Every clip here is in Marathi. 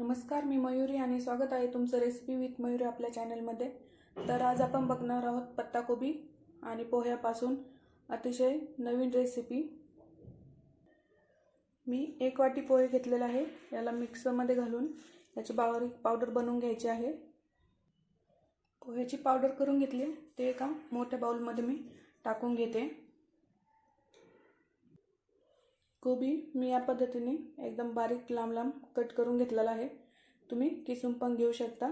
नमस्कार मी मयुरी आणि स्वागत आहे तुमचं रेसिपी विथ मयुरी आपल्या चॅनलमध्ये तर आज आपण बघणार आहोत पत्ताकोबी आणि पोह्यापासून अतिशय नवीन रेसिपी मी एक वाटी पोहे घेतलेला आहे याला मिक्सरमध्ये घालून याची बारीक पावडर बनवून घ्यायची आहे. पोह्याची पावडर करून घेतली ते एका मोठ्या बाऊलमध्ये मी टाकून घेते. कोबी मी या पद्धतीने एकदम बारीक लांब लांब कट करून घेतलेला आहे. तुम्ही किसून पण घेऊ शकता.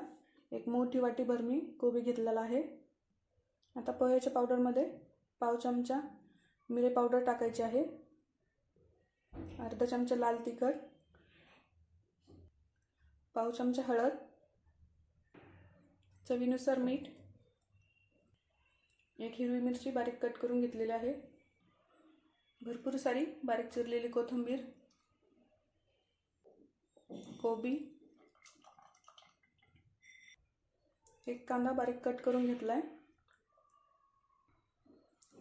एक मोठी वाटीभर मी कोबी घेतलेला आहे. आता पोह्याच्या पावडरमध्ये पाव चमचा मिरे पावडर टाकायची आहे. अर्धा चमचा लाल तिखट पाव चमचा हळद चवीनुसार मीठ एक हिरवी मिरची बारीक कट करून घेतलेली आहे. भरपूर सारी बारीक चिरलेली कोथिंबीर कोबी. एक कांदा बारीक कट करून घेतला आहे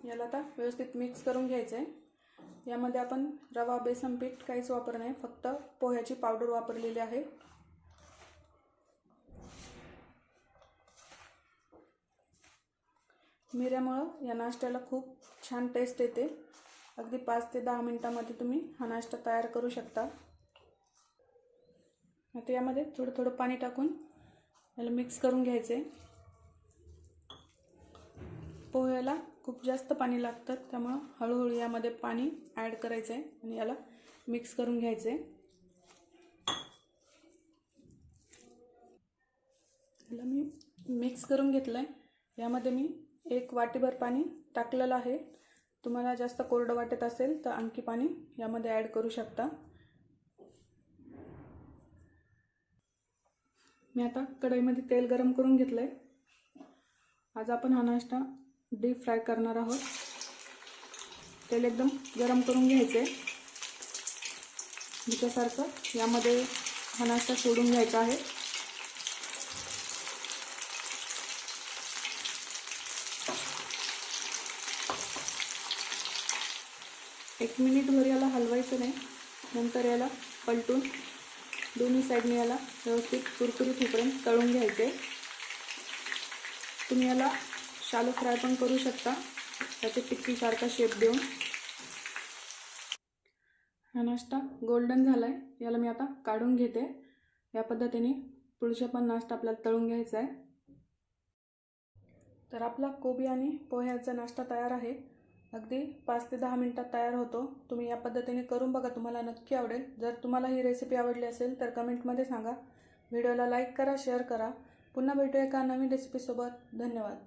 याला आता व्यवस्थित मिक्स करून घ्यायचं आहे यामध्ये आपण रवा बेसन पीठ काहीच वापर नाही फक्त पोह्याची पावडर वापरलेली आहे. मिऱ्यामुळं या नाश्त्याला खूप छान टेस्ट येते. अगदी पाच ते दहा मिनटामध्ये तुम्ही हा नाश्ता तयार करू शकता. आता यामध्ये थोडं थोडं पाणी टाकून याला मिक्स करून घ्यायचे. पोह्याला खूप जास्त पाणी लागतं त्यामुळं हळूहळू यामध्ये पाणी ॲड करायचं आहे आणि याला मिक्स करून घ्यायचं आहे याला मी मिक्स करून घेतलं आहे यामध्ये मी एक वाटीभर पाणी टाकलेलं आहे. तुम्हाला जास्त कोरडं वाटत असेल तर आणखी पाणी यामध्ये ॲड करू शकता. मी आता कढईमध्ये तेल गरम करून घेतलं आहे आज आपण हा नाश्ता डीप फ्राय करणार आहोत. तेल एकदम गरम करून घ्यायचं आहे ह्याच्यासारखं यामध्ये हा नाश्ता सोडून घ्यायचा आहे. एक मिनिटभर याला हलवायचं नाही. नंतर याला पलटून दोन्ही साईडने याला व्यवस्थित कुरकुरीत होईपर्यंत तळून घ्यायचे. तुम्ही याला शालो फ्राय पण करू शकता. त्याचे टिक्कीसारखा शेप देऊन. हा नाश्ता गोल्डन झाला आहे याला मी आता काढून घेते. या पद्धतीने पुढचा पण नाश्ता आपल्याला तळून घ्यायचा आहे. तर आपला कोबी आणि पोह्याचा नाश्ता तयार आहे. अगदी पाच ते दहा मिनटात तयार होतो. तुम्ही या पद्धतीने करून बघा तुम्हाला नक्की आवडेल. जर तुम्हाला ही रेसिपी आवडली असेल तर कमेंटमध्ये सांगा. व्हिडिओला लाईक करा शेअर करा. पुन्हा भेटूया एका नवीन रेसिपीसोबत धन्यवाद.